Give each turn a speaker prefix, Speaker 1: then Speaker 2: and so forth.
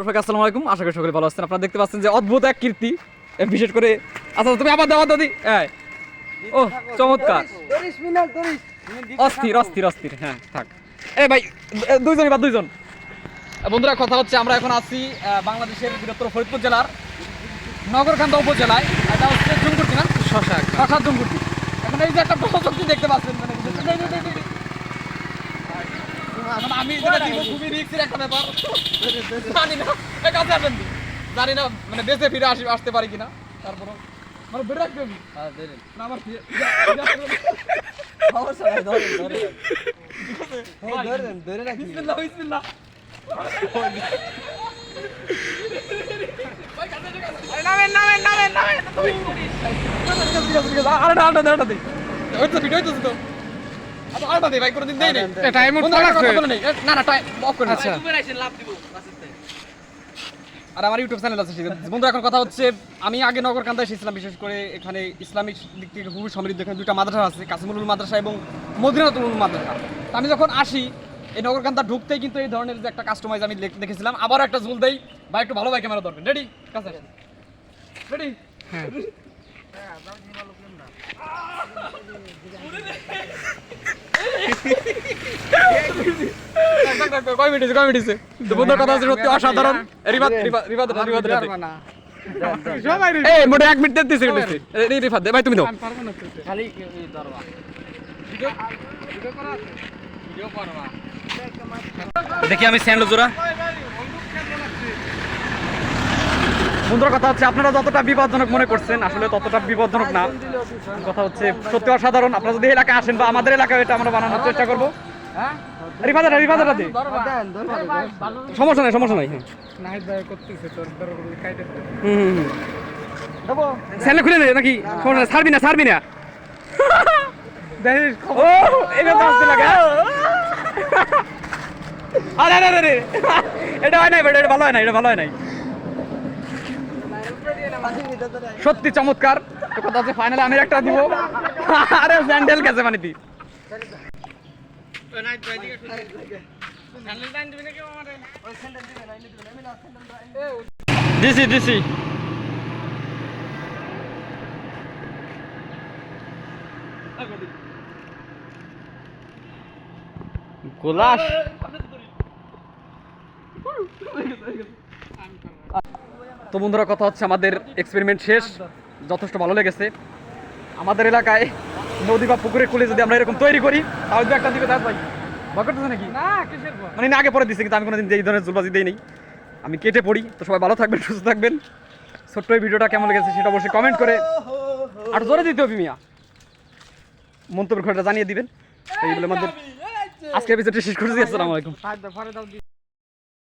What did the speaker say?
Speaker 1: আসসালামু আলাইকুম। আশা করি সকলে ভালো আছেন। আপনারা দেখতে পাচ্ছেন যে অদ্ভুত এক কীর্তি বিশেষ করে আচ্ছা তুমি আবার দাও দাদি হ্যাঁ ও চমৎকার। অস্থির অস্থির অস্থির। হ্যাঁ থাক। এ ভাই দুইজনই বা দুইজন। বন্ধুরা কথা হচ্ছে আমরা এখন আছি বাংলাদেশের বৃহত্তর ফরিদপুর জেলার নগরকান্দা উপজেলায়। এটা হচ্ছে জুঙ্গুটি না?
Speaker 2: শশা
Speaker 1: শশা জুঙ্গুটি এখন এই যে একটা প্রযুক্তি দেখতে পাচ্ছেন? মানে এই যে- এই যে- এই যে- এখন আমি যেটা দিব খুবই রিস্কের একটা ব্যাপার। জানি না এই কাছে আসেন দি। জানি না মানে বেঁচে ফিরে আসি আসতে পারি কিনা। তারপরও মানে বেড়ে রাখবে আমি
Speaker 2: হ্যাঁ
Speaker 1: না আমার
Speaker 2: ধরে রাখি।
Speaker 1: বিসমিল্লাহ বিসমিল্লাহ। আরে আরেকটা আরেকটা দে ওই তো ভিডিও তো। আর আমার ইউটিউব চ্যানেল আছে। বন্ধুরা এখন কথা হচ্ছে আমি আগে নগর নগরকান্দায় এসেছিলাম বিশেষ করে এখানে ইসলামিক দিক থেকে খুবই সমৃদ্ধ। এখানে দুটা মাদ্রাসা আছে কাসিমুল মাদ্রাসা এবং মদিনাতুল মাদ্রাসা। আমি যখন আসি এই নগরকান্দা ঢুকতেই কিন্তু এই ধরনের যে একটা কাস্টমাইজ আমি দেখ- দেখেছিলাম। আবার একটা ঝুল দেই। বা একটু ভালো ভাই ক্যামেরা দরকার রেডি কাছে রেডি কয় মিনিট কয় মিনিট তো বন্ধুর কথা হচ্ছে সত্যি অসাধারণ। রিবাদ রিবাদ রিবাদ রিবাদ রিবাদ
Speaker 2: সবাই
Speaker 1: এই মোটে এক মিনিট তেত্রিশ সেকেন্ড হচ্ছে এই রিফাত ভাই তুমি দাও দেখি আমি স্যান্ডেল জোড়া। বন্ধুর কথা হচ্ছে আপনারা যতটা বিপজ্জনক মনে করছেন আসলে ততটা বিপজ্জনক না। কথা হচ্ছে সত্যি অসাধারণ। আপনারা যদি এই এলাকায় আসেন বা আমাদের এলাকায় এটা আমরা বানানোর চেষ্টা করব। রিফাদাটা রিফাদাটা দে সমস্যা নাই সমস্যা নাই হ্যাঁ। হুম
Speaker 2: দেবো?
Speaker 1: খুলে নাকি? সমস্যা নাই ছাড়বি না ছাড়বি না। ও এটা তো আসতে লাগে আরে আরে আরে। এটা হয় নাই এটা ভালো হয় নাই এটা ভালো হয় নাই। সত্যি চমৎকার। ফাইনালে আমি একটা দিব। আরে স্যান্ডেল গেছে মানে তুই দিছি দিছি। গোলাস। তো বন্ধুরা কথা হচ্ছে আমাদের এক্সপেরিমেন্ট শেষ। যথেষ্ট ভালো লেগেছে। আমাদের এলাকায় নদী বা পুকুরে খুলে যদি আমরা এরকম তৈরি করি তাহলে দু একটা ভাই। ভয় নাকি?
Speaker 2: না কিসের
Speaker 1: মানে না আগে পরে দিচ্ছি কিন্তু আমি কোনোদিন এই ধরনের জুলবাজি দিই নেই আমি কেটে পড়ি তো সবাই ভালো থাকবেন সুস্থ থাকবেন। ছোট্ট এই ভিডিওটা কেমন লেগেছে সেটা অবশ্যই কমেন্ট করে আর জোরে দিতে হবে মিয়া। মন্তব্য ঘরটা জানিয়ে দিবেন। আজকে এপিসোডটি শেষ করছি আসসালামু আলাইকুম।